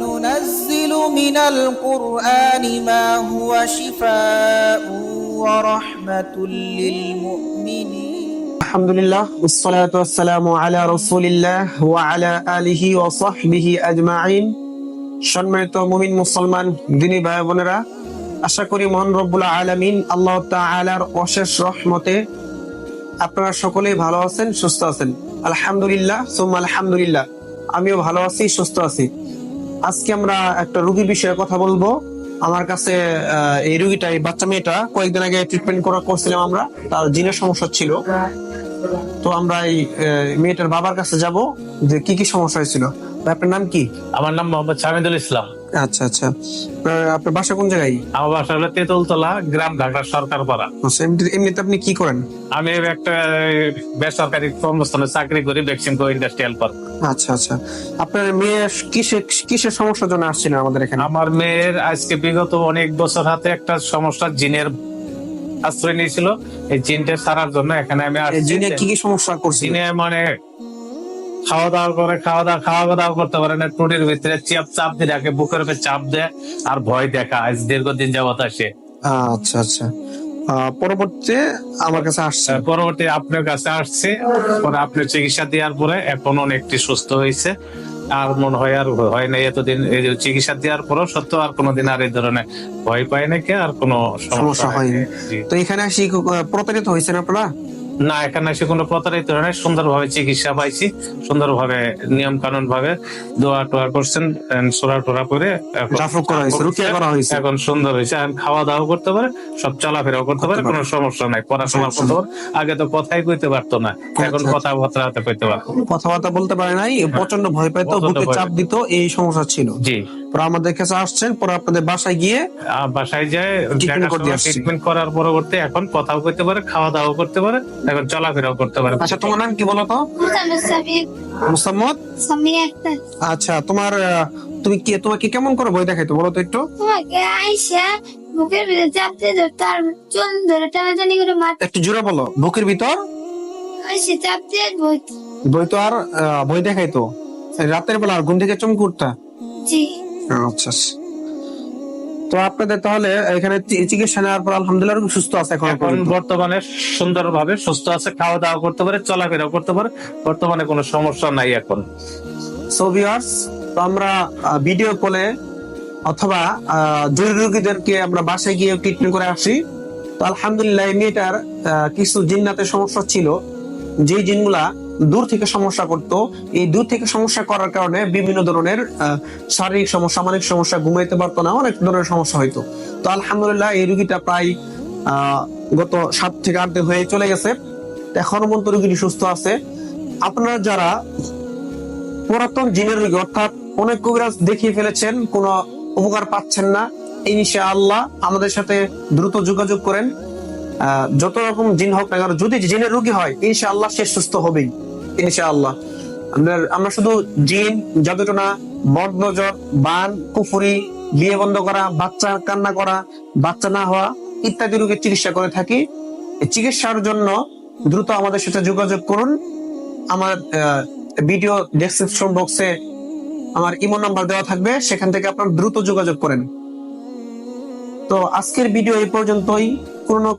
وننزل من القرآن ما هو شفاء ورحمة للمؤمنين আলহামদুলিল্লাহ والصلاة والسلام على رسول الله وعلى آله وصحبه أجمعين সম্মানিত মুমিন মুসলমান দিনী ভাই বোনেরা আশা করি মহান রব্বুল আলামিন আল্লাহ তাআলার অশেষ রহমতে আপনারা সকলেই ভালো আছেন সুস্থ আছেন আলহামদুলিল্লাহ সুম্মা আলহামদুলিল্লাহ আমিও ভালো আছি সুস্থ আছি আজকে আমরা একটা রুগীর বিষয়ে কথা বলব। আমার কাছে এই রুগীটা এই বাচ্চা মেয়েটা। কয়েকদিন আগে ট্রিটমেন্ট করা করছিলাম আমরা। তার জিনের সমস্যা ছিল। তো আমরা এই মেয়েটার বাবার কাছে যাব যে কি কি সমস্যা হয়েছিল। আপনার নাম কি? আমার নাম মোহাম্মদ সামিদুল ইসলাম। আচ্ছা আচ্ছা। আপনার- বাসা কোন জায়গায়? আমার বাসা হলো তেঁতুলতলা গ্রাম ঢাকা সরকার পাড়া আচ্ছা, এমনিতে আপনি কি করেন? আমি একটা বেসরকারি কর্মস্থানে চাকরি করি বেক্সিমকো ইন্ডাস্ট্রিয়াল পার্ক। আচ্ছা আচ্ছা। আপনার মেয়ে কিসের কিসের সমস্যার জন্য আসছিলেন আমাদের এখানে? আমার মেয়ের আজকে বিগত অনেক বছর হাতে একটা সমস্যা জিনের আশ্রয় নিয়েছিল। এই জিনটা সারার জন্য এখানে আমি জিনে কি কি সমস্যা করছি জিনে মানে খাওয়া দাওয়া করে খাওয়া দাওয়া খাওয়া দাওয়া করতে পারে না টুটির ভিতরে চাপ চাপ দিয়ে রাখে বুকের উপরে চাপ দেয় আর ভয় দেখা আজ দীর্ঘদিন যাবত আসে। আচ্ছা আচ্ছা। পরবর্তীতে আমার কাছে আসছে। পরবর্তী আপনার কাছে আসছে। পরে আপনি চিকিৎসা দেওয়ার পরে এখন অনেকটি সুস্থ হয়েছে। আর মনে হয় আর হয় নাই এতদিন। এই যে চিকিৎসা দেওয়ার পরেও সত্য আর কোনোদিন আর এই ধরনের ভয় পায় নাকি? আর কোনো সমস্যা হয়নি। তো এখানে আসি প্রতারিত হয়েছেন আপনারা? না এখানে এসে কোনো প্রতারিত হয় নাই। সুন্দরভাবে চিকিৎসা পাইছি সুন্দরভাবে নিয়ম কানুন ভাবে দোয়া টোয়া করছেন সোরা টোরা করে এখন- সুন্দর হয়েছে এখন খাওয়া দাওয়া করতে পারে সব চলাফেরাও করতে পারে কোনো সমস্যা নাই পড়াশোনা করতে পারে। আগে তো কথাই কইতে পারতো না এখন আচ্ছা। কথাবার্তা হাতে কইতে পারতো। কথাবার্তা বলতে পারে নাই প্রচণ্ড ভয় পাইতো বুকে চাপ দিত এই সমস্যা ছিল। জি। পরে আমাদের কাছে আসছেন পরে আপনাদের বাসায় গিয়ে বাসায় যায়। ট্রিটমেন্ট করার পরবর্তী এখন কথাও করতে পারে খাওয়া দাওয়া করতে পারে এখন চলাফেরাও করতে পারে। আচ্ছা তোমার নাম কি বলো তো? মুসাম্মদ আচ্ছা তোমার আহ, তুমি কি তোমাকে কেমন করে বই দেখাইতো বলো তো একটু? আইসা বুকের ভিতরে চাপতে ধরতে আর চুল ধরে টানাটানি করে মার একটু জোরে বলো বুকের ভিতর? আইসে চাপতে বইতে। বই তো আর আহ, বই দেখাইতো। রাতের বেলা আর ঘুম থেকে চমকে উঠতা? জি। আচ্ছা আচ্ছা। তো আপনাদের তাহলে এখানে চিকিৎসা নেওয়ার পর আলহামদুলিল্লাহ সুস্থ আছে এখন এখন বর্তমানে সুন্দরভাবে সুস্থ আছে খাওয়া দাওয়া করতে পারে চলাফেরাও করতে পারে বর্তমানে কোনো সমস্যা নাই এখন। সো ভিউয়ার্স তো আমরা ভিডিও কলে অথবা আহ, জরুরি রোগীদেরকে আমরা বাসায় গিয়ে ট্রিটমেন্ট করে আসি। তো আলহামদুলিল্লাহ মেয়েটার কিছু জিন্নাতে সমস্যা ছিল। যে জিনগুলা দূর থেকে সমস্যা করতো। এই দূর থেকে সমস্যা করার কারণে বিভিন্ন ধরনের শারীরিক সমস্যা মানসিক সমস্যা ঘুমাইতে পারতো না অনেক ধরনের সমস্যা হইতো। তো আলহামদুলিল্লাহ এই রুগীটা প্রায় গত সাত থেকে আট হয়ে চলে গেছে। এখনও পর্যন্ত রুগীটি সুস্থ আছে। আপনারা যারা পুরাতন জিনের রোগী অর্থাৎ অনেক কবিরাজ দেখিয়ে ফেলেছেন কোনো উপকার পাচ্ছেন না ইনশা আল্লাহ আমাদের সাথে দ্রুত যোগাযোগ করেন। আহ, যত রকম জিন হোক না কেন যদি জিনের রোগী হয় ইনশা আল্লাহ সে সুস্থ হবেই। ইনশা আল্লাহ আমরা আমরা শুধু জিন নজর, বান, কুফুরি, বিয়ে বন্ধ করা, বাচ্চা কান্না করা, বাচ্চা না হওয়া ইত্যাদি রোগের চিকিৎসা করে থাকি। চিকিৎসার জন্য দ্রুত আমাদের সাথে যোগাযোগ করুন। আমার ভিডিও ডেসক্রিপশন বক্সে আমার ইমো নাম্বার দেওয়া থাকবে, সেখান থেকে আপনার দ্রুত যোগাযোগ করেন। তো আজকের ভিডিও এই পর্যন্তই। পুরনো